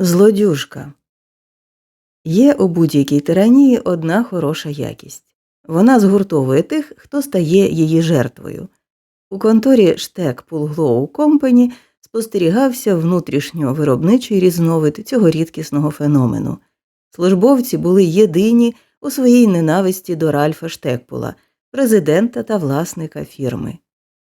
Злодюжка. Є у будь-якій тиранії одна хороша якість. Вона згуртовує тих, хто стає її жертвою. У конторі Штек Пулглоу Компані спостерігався внутрішньо виробничий різновид цього рідкісного феномену. Службовці були єдині у своїй ненависті до Ральфа Штекпула, президента та власника фірми.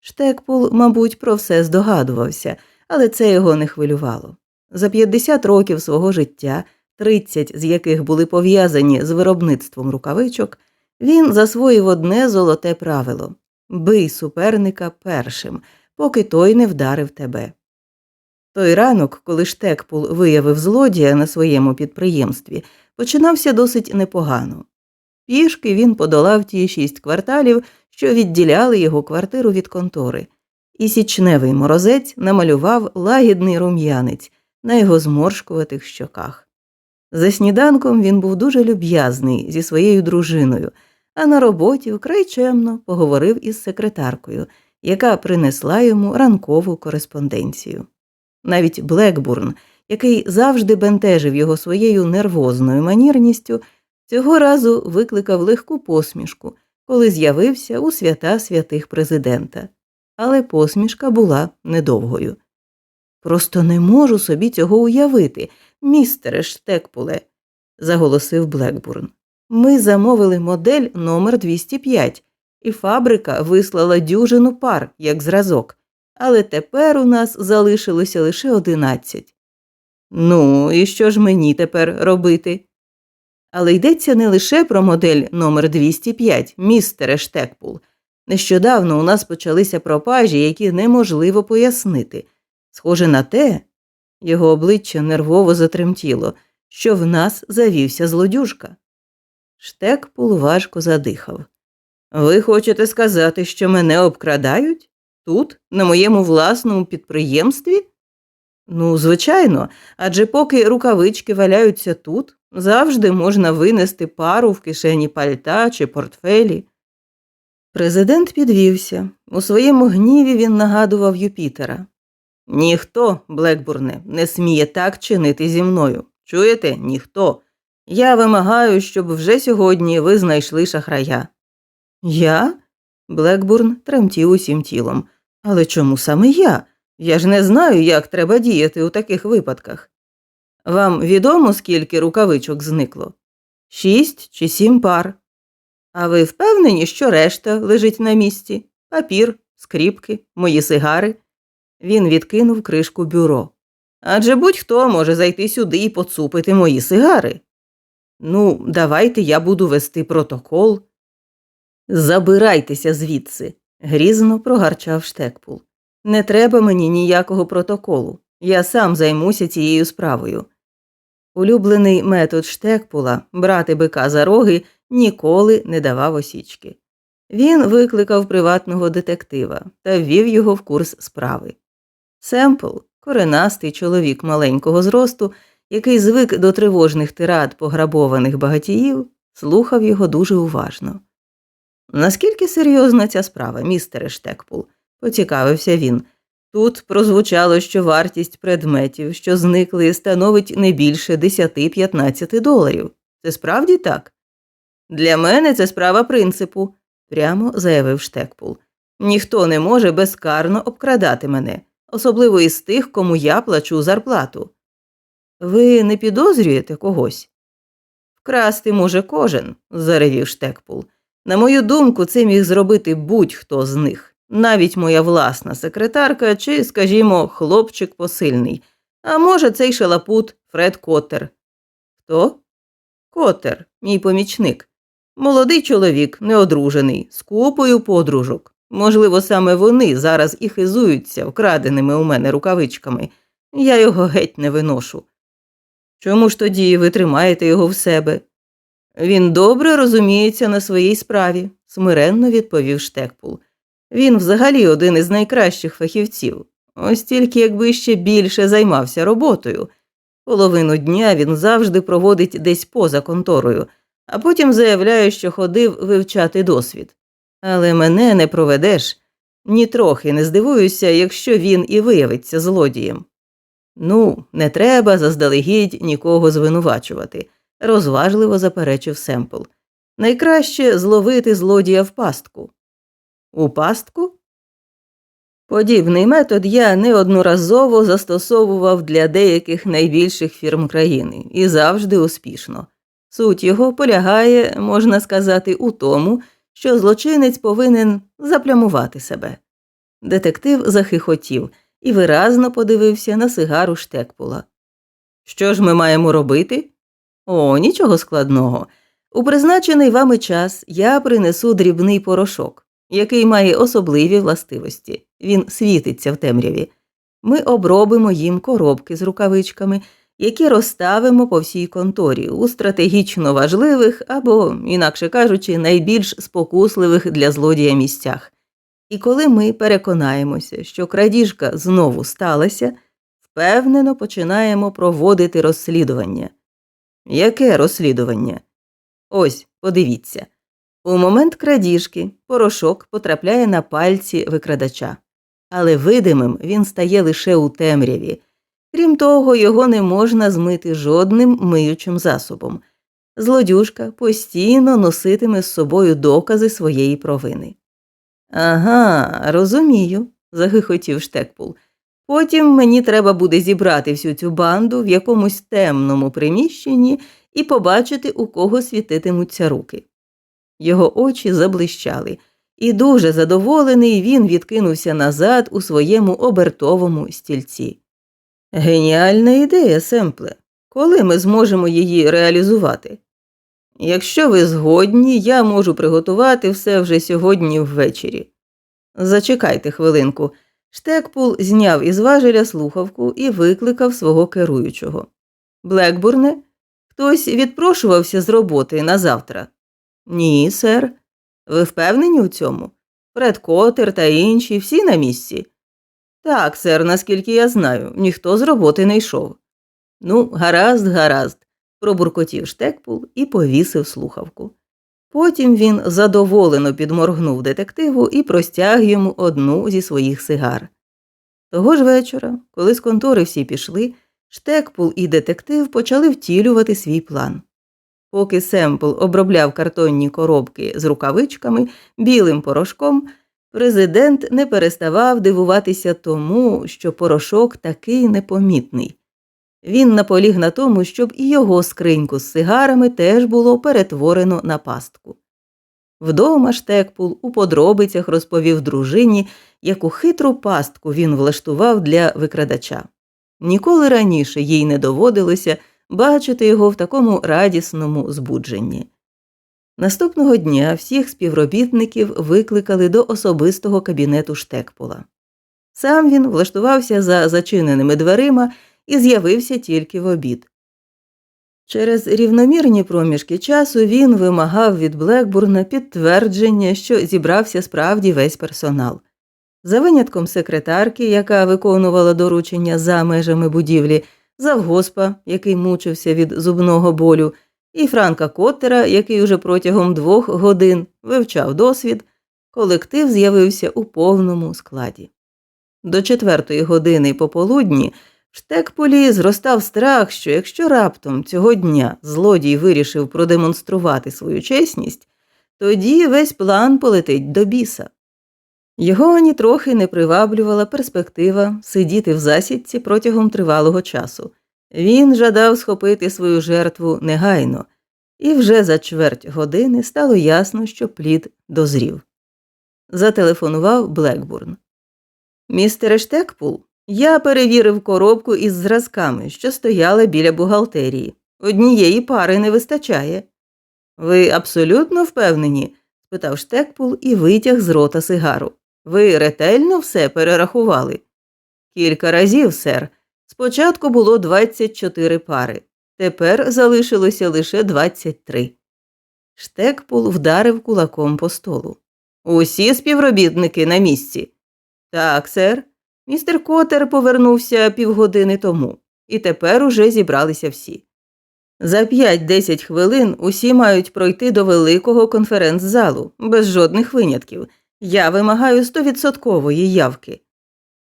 Штекпул, мабуть, про все здогадувався, але це його не хвилювало. За 50 років свого життя, 30 з яких були пов'язані з виробництвом рукавичок, він засвоїв одне золоте правило бий суперника першим, поки той не вдарив тебе. Той ранок, коли Штекпул виявив злодія на своєму підприємстві, починався досить непогано. Пішки він подолав ті шість кварталів, що відділяли його квартиру від контори, і січневий морозець намалював лагідний рум'янець на його зморшкуватих щоках. За сніданком він був дуже люб'язний зі своєю дружиною, а на роботі вкрай чемно поговорив із секретаркою, яка принесла йому ранкову кореспонденцію. Навіть Блекбурн, який завжди бентежив його своєю нервозною манірністю, цього разу викликав легку посмішку, коли з'явився у свята святих президента. Але посмішка була недовгою. Просто не можу собі цього уявити, містере Штекпуле, заголосив Блекбурн. Ми замовили модель номер 205, і фабрика вислала дюжину пар як зразок, але тепер у нас залишилося лише одинадцять. Ну, і що ж мені тепер робити? Але йдеться не лише про модель номер 205, містере Штекпул. Нещодавно у нас почалися пропажі, які неможливо пояснити. Схоже на те, його обличчя нервово затремтіло, що в нас завівся злодюжка. Штекпул важко задихав. Ви хочете сказати, що мене обкрадають? Тут, на моєму власному підприємстві? Ну, звичайно, адже поки рукавички валяються тут, завжди можна винести пару в кишені пальта чи портфелі. Президент підвівся. У своєму гніві він нагадував Юпітера. Ніхто, Блекбурне, не сміє так чинити зі мною. Чуєте? Ніхто. Я вимагаю, щоб вже сьогодні ви знайшли шахрая. Я? Блекбурн тремтів усім тілом. Але чому саме я? Я ж не знаю, як треба діяти у таких випадках. Вам відомо, скільки рукавичок зникло? Шість чи сім пар. А ви впевнені, що решта лежить на місці? Папір, скріпки, мої сигари. Він відкинув кришку бюро. Адже будь-хто може зайти сюди і поцупити мої сигари. Ну, давайте я буду вести протокол. Забирайтеся звідси, грізно прогарчав Штекпул. Не треба мені ніякого протоколу. Я сам займуся цією справою. Улюблений метод Штекпула брати бика за роги ніколи не давав осічки. Він викликав приватного детектива та ввів його в курс справи. Семпл, коренастий чоловік маленького зросту, який звик до тривожних тирад пограбованих багатіїв, слухав його дуже уважно. Наскільки серйозна ця справа, містере Штекпул? поцікавився він. Тут прозвучало, що вартість предметів, що зникли, становить не більше 10-15 доларів. Це справді так? Для мене це справа принципу, прямо заявив Штекпул. Ніхто не може безкарно обкрадати мене, особливо із тих, кому я плачу зарплату. Ви не підозрюєте когось? Вкрасти може кожен, заревів Штекпул. На мою думку, це міг зробити будь-хто з них навіть моя власна секретарка чи, скажімо, хлопчик посильний, а може, цей шалапут Фред Коттер. Хто? Коттер, мій помічник. Молодий чоловік, неодружений, з купою подружок. Можливо, саме вони зараз і хизуються вкраденими у мене рукавичками. Я його геть не виношу. Чому ж тоді ви тримаєте його в себе? Він добре розуміється на своїй справі, смиренно відповів Штекпул. Він взагалі один із найкращих фахівців, ось тільки якби ще більше займався роботою. Половину дня він завжди проводить десь поза конторою, а потім заявляє, що ходив вивчати досвід. Але мене не проведеш, нітрохи не здивуюся, якщо він і виявиться злодієм. Ну, не треба заздалегідь нікого звинувачувати, розважливо заперечив Семпл. Найкраще зловити злодія в пастку. У пастку? Подібний метод я неодноразово застосовував для деяких найбільших фірм країни і завжди успішно. Суть його полягає, можна сказати, у тому, що злочинець повинен заплямувати себе. Детектив захихотів і виразно подивився на сигару штекпула. Що ж ми маємо робити? О, нічого складного. У призначений вами час я принесу дрібний порошок, який має особливі властивості. Він світиться в темряві. Ми обробимо їм коробки з рукавичками, які розставимо по всій конторі у стратегічно важливих або, інакше кажучи, найбільш спокусливих для злодія місцях. І коли ми переконаємося, що крадіжка знову сталася, впевнено починаємо проводити розслідування. Яке розслідування? Ось, подивіться. У момент крадіжки порошок потрапляє на пальці викрадача, але видимим він стає лише у темряві. Крім того, його не можна змити жодним миючим засобом. Злодюжка постійно носитиме з собою докази своєї провини. Ага, розумію, загихотів штекпул. Потім мені треба буде зібрати всю цю банду в якомусь темному приміщенні і побачити, у кого світитимуться руки. Його очі заблищали, і дуже задоволений він відкинувся назад у своєму обертовому стільці. Геніальна ідея, Семпле. Коли ми зможемо її реалізувати? Якщо ви згодні, я можу приготувати все вже сьогодні ввечері. Зачекайте хвилинку. Штекпул зняв із важеля слухавку і викликав свого керуючого. Блекбурне, хтось відпрошувався з роботи на завтра? Ні, сер. Ви впевнені у цьому? Фред Котер та інші всі на місці? Так, сер, наскільки я знаю, ніхто з роботи не йшов. Ну, гаразд, гаразд, пробуркотів штекпул і повісив слухавку. Потім він задоволено підморгнув детективу і простяг йому одну зі своїх сигар. Того ж вечора, коли з контори всі пішли, штекпул і детектив почали втілювати свій план. Поки Семпл обробляв картонні коробки з рукавичками, білим порошком, президент не переставав дивуватися тому, що порошок такий непомітний. Він наполіг на тому, щоб і його скриньку з сигарами теж було перетворено на пастку. Вдома Штекпул у подробицях розповів дружині, яку хитру пастку він влаштував для викрадача. Ніколи раніше їй не доводилося бачити його в такому радісному збудженні. Наступного дня всіх співробітників викликали до особистого кабінету Штекпула. Сам він влаштувався за зачиненими дверима і з'явився тільки в обід. Через рівномірні проміжки часу він вимагав від Блекбурна підтвердження, що зібрався справді весь персонал. За винятком секретарки, яка виконувала доручення за межами будівлі, завгоспа, який мучився від зубного болю, і Франка Коттера, який уже протягом двох годин вивчав досвід, колектив з'явився у повному складі. До четвертої години пополудні в штекполі зростав страх, що якщо раптом цього дня злодій вирішив продемонструвати свою чесність, тоді весь план полетить до біса. Його нітрохи не приваблювала перспектива сидіти в засідці протягом тривалого часу. Він жадав схопити свою жертву негайно, і вже за чверть години стало ясно, що плід дозрів. Зателефонував Блекбурн. Містере Штекпул, я перевірив коробку із зразками, що стояла біля бухгалтерії. Однієї пари не вистачає. Ви абсолютно впевнені? спитав Штекпул і витяг з рота сигару. Ви ретельно все перерахували? Кілька разів, сер. Спочатку було 24 пари, тепер залишилося лише 23. Штекпул вдарив кулаком по столу. Усі співробітники на місці. Так, сер. Містер Котер повернувся півгодини тому, і тепер уже зібралися всі. За 5-10 хвилин усі мають пройти до великого конференц-залу, без жодних винятків. Я вимагаю стовідсоткової явки.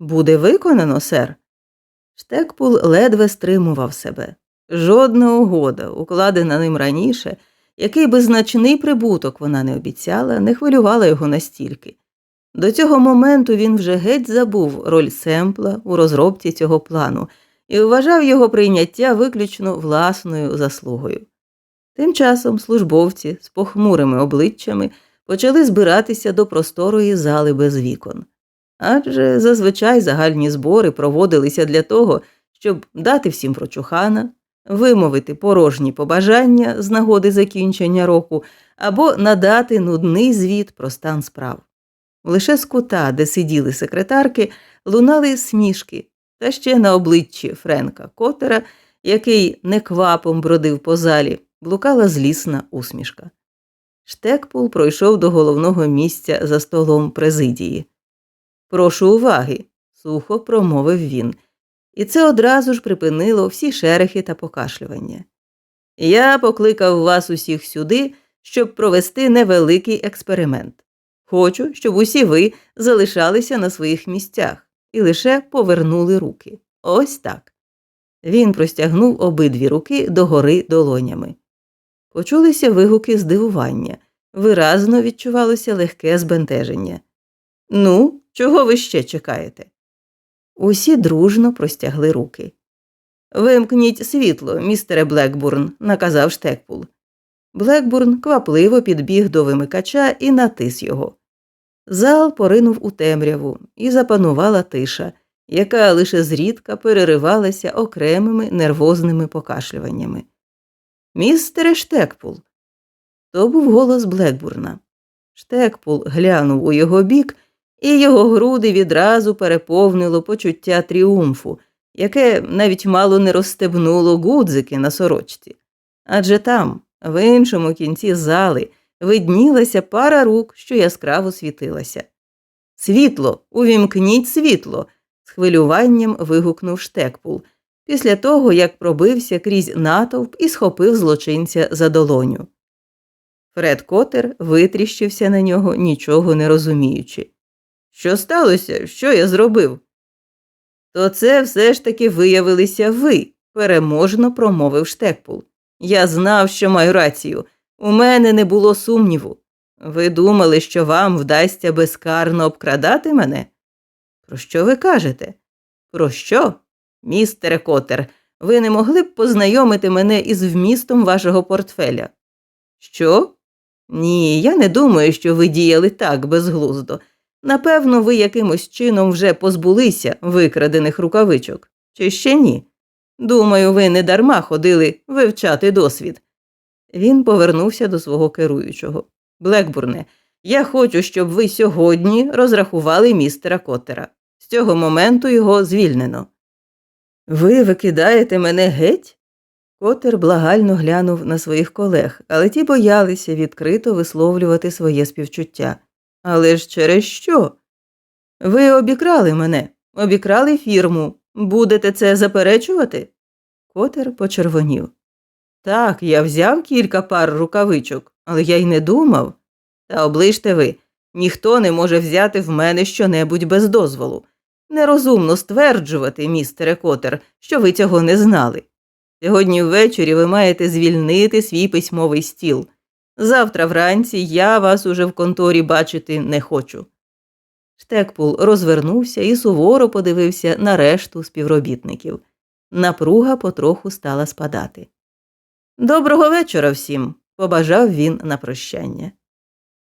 Буде виконано, сер. Штекпул ледве стримував себе. Жодна угода, укладена ним раніше, який би значний прибуток вона не обіцяла, не хвилювала його настільки. До цього моменту він вже геть забув роль семпла у розробці цього плану і вважав його прийняття виключно власною заслугою. Тим часом службовці з похмурими обличчями почали збиратися до просторої зали без вікон. Адже зазвичай загальні збори проводилися для того, щоб дати всім прочухана, вимовити порожні побажання з нагоди закінчення року або надати нудний звіт про стан справ. Лише з кута, де сиділи секретарки, лунали смішки, та ще на обличчі Френка Котера, який неквапом бродив по залі, блукала злісна усмішка. Штекпул пройшов до головного місця за столом президії. Прошу уваги, сухо промовив він, і це одразу ж припинило всі шерехи та покашлювання. Я покликав вас усіх сюди, щоб провести невеликий експеримент. Хочу, щоб усі ви залишалися на своїх місцях і лише повернули руки. Ось так. Він простягнув обидві руки догори долонями. Почулися вигуки здивування, виразно відчувалося легке збентеження. Ну, чого ви ще чекаєте? Усі дружно простягли руки. Вимкніть світло, містере Блекбурн, наказав Штекпул. Блекбурн квапливо підбіг до вимикача і натис його. Зал поринув у темряву, і запанувала тиша, яка лише зрідка переривалася окремими нервозними покашлюваннями. Містере Штекпул. То був голос Блекбурна. Штекпул глянув у його бік, і його груди відразу переповнило почуття тріумфу, яке навіть мало не розстебнуло гудзики на сорочці. Адже там, в іншому кінці зали, виднілася пара рук, що яскраво світилася. Світло, увімкніть світло. з хвилюванням вигукнув Штекпул, після того, як пробився крізь натовп і схопив злочинця за долоню. Фред Котер витріщився на нього, нічого не розуміючи. Що сталося? Що я зробив? То це все ж таки виявилися ви, переможно промовив Штекпул. Я знав, що маю рацію. У мене не було сумніву. Ви думали, що вам вдасться безкарно обкрадати мене? Про що ви кажете? Про що? Містере Котер, ви не могли б познайомити мене із вмістом вашого портфеля? Що? Ні, я не думаю, що ви діяли так безглуздо. Напевно, ви якимось чином вже позбулися викрадених рукавичок. Чи ще ні? Думаю, ви не дарма ходили вивчати досвід. Він повернувся до свого керуючого. Блекбурне, я хочу, щоб ви сьогодні розрахували містера Коттера. З цього моменту його звільнено. Ви викидаєте мене геть? Котер благально глянув на своїх колег, але ті боялися відкрито висловлювати своє співчуття. Але ж через що? Ви обікрали мене, обікрали фірму. Будете це заперечувати? Котер почервонів. Так, я взяв кілька пар рукавичок, але я й не думав. Та оближте ви, ніхто не може взяти в мене щонебудь без дозволу. Нерозумно стверджувати, містере Котер, що ви цього не знали. Сьогодні ввечері ви маєте звільнити свій письмовий стіл. Завтра вранці я вас уже в конторі бачити не хочу. Штекпул розвернувся і суворо подивився на решту співробітників. Напруга потроху стала спадати. Доброго вечора всім, побажав він на прощання.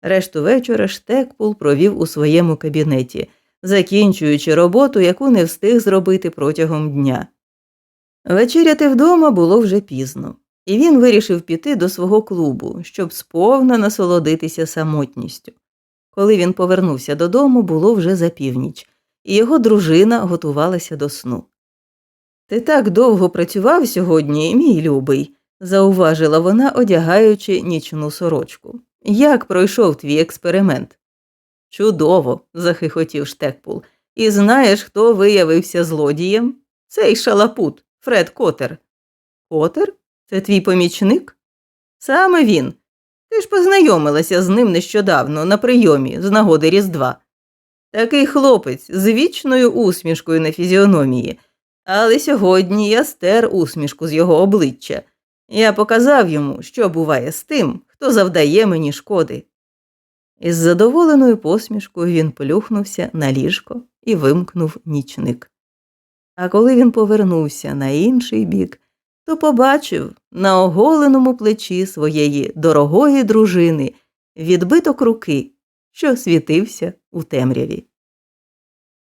Решту вечора Штекпул провів у своєму кабінеті, закінчуючи роботу, яку не встиг зробити протягом дня. Вечеряти вдома було вже пізно, і він вирішив піти до свого клубу, щоб сповна насолодитися самотністю. Коли він повернувся додому, було вже за північ, і його дружина готувалася до сну. Ти так довго працював сьогодні, мій любий, зауважила вона, одягаючи нічну сорочку. Як пройшов твій експеримент? Чудово, захихотів Штекпул. І знаєш, хто виявився злодієм? Цей шалапут, Фред Котер. Котер? Це твій помічник? Саме він. Ти ж познайомилася з ним нещодавно на прийомі з нагоди Різдва. Такий хлопець з вічною усмішкою на фізіономії, Але сьогодні я стер усмішку з його обличчя. Я показав йому, що буває з тим, хто завдає мені шкоди. Із задоволеною посмішкою він плюхнувся на ліжко і вимкнув нічник. А коли він повернувся на інший бік, то побачив на оголеному плечі своєї дорогої дружини відбиток руки, що світився у темряві.